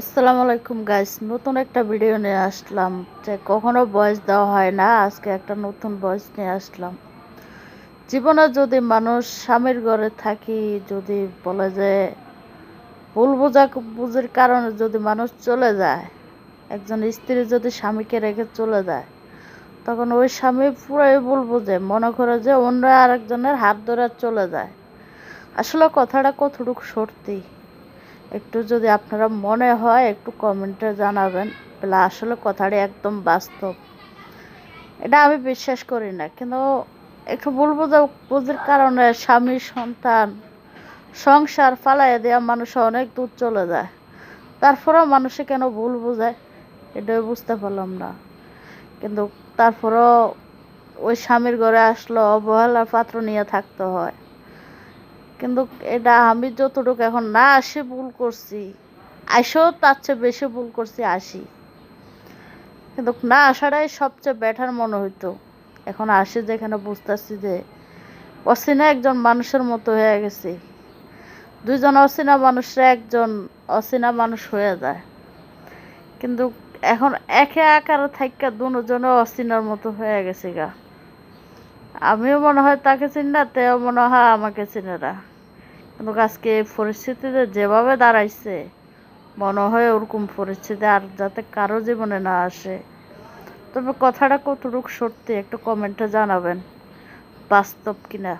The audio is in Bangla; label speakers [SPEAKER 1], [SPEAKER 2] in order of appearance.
[SPEAKER 1] আসসালামু আলাইকুম গাইস নতুন একটা ভিডিও নিয়ে আসলাম। যে কখনো বয়স দেওয়া হয় না, আজকে একটা নতুন বয়স নিয়ে আসলাম। জীবনে যদি মানুষ স্বামীর ঘরে থাকি, যদি বলে যে ভুল বোঝা বুঝির কারণে যদি মানুষ চলে যায়, একজন স্ত্রী যদি স্বামীকে রেখে চলে যায়, তখন ওই স্বামী পুরাই ভুল বোঝে। মনে করে যে অন্য আরেকজনের হাত ধরে চলে যায়। আসলে কথাটা কতটুকু সত্যি? একটু যদি আপনারা মনে হয় একটু কমেন্টে জানাবেন, তাহলে আসলে কথাটি একদম বাস্তব। এটা আমি বিশ্বাস করি না, কিন্তু একটু বলব যে বুঝির কারণে স্বামী, সন্তান, সংসার ফালাই দেওয়া মানুষ অনেক দূর চলে যায়। তারপরেও মানুষে কেন ভুল বোঝায় এটাই বুঝতে পারলাম না। কিন্তু তারপরেও ওই স্বামীর ঘরে আসলো অবহেলার পাত্র নিয়ে থাকতে হয়। কিন্তু এটা আমি যতটুকু এখন না আসে ভুল করছি, আসেও তার চেয়ে বেশি ভুল করছি আসি। কিন্তু না আসাটাই সবচেয়ে বেটার মনে হইতো। এখন আসি যেখানে বুঝতেছি যে অচেনা একজন মানুষের মতো হয়ে গেছে। দুইজন অচেনা মানুষরা একজন অচেনা মানুষ হয়ে যায়। কিন্তু এখন একে আকারে থাইকা দুজনে অচেনার মতো হয়ে গেছে গা। আমিও মনে হয় তাকে চিনি না, তেও মনে হয় আমাকে চিনে না। কিন্তু আজকে পরিস্থিতিতে যেভাবে দাঁড়াইছে, মনে হয় ওরকম পরিস্থিতি আর যাতে কারও জীবনে না আসে। তবে কথাটা কতটুকু সত্যি একটু কমেন্টে জানাবেন। বাস্তব কিনা?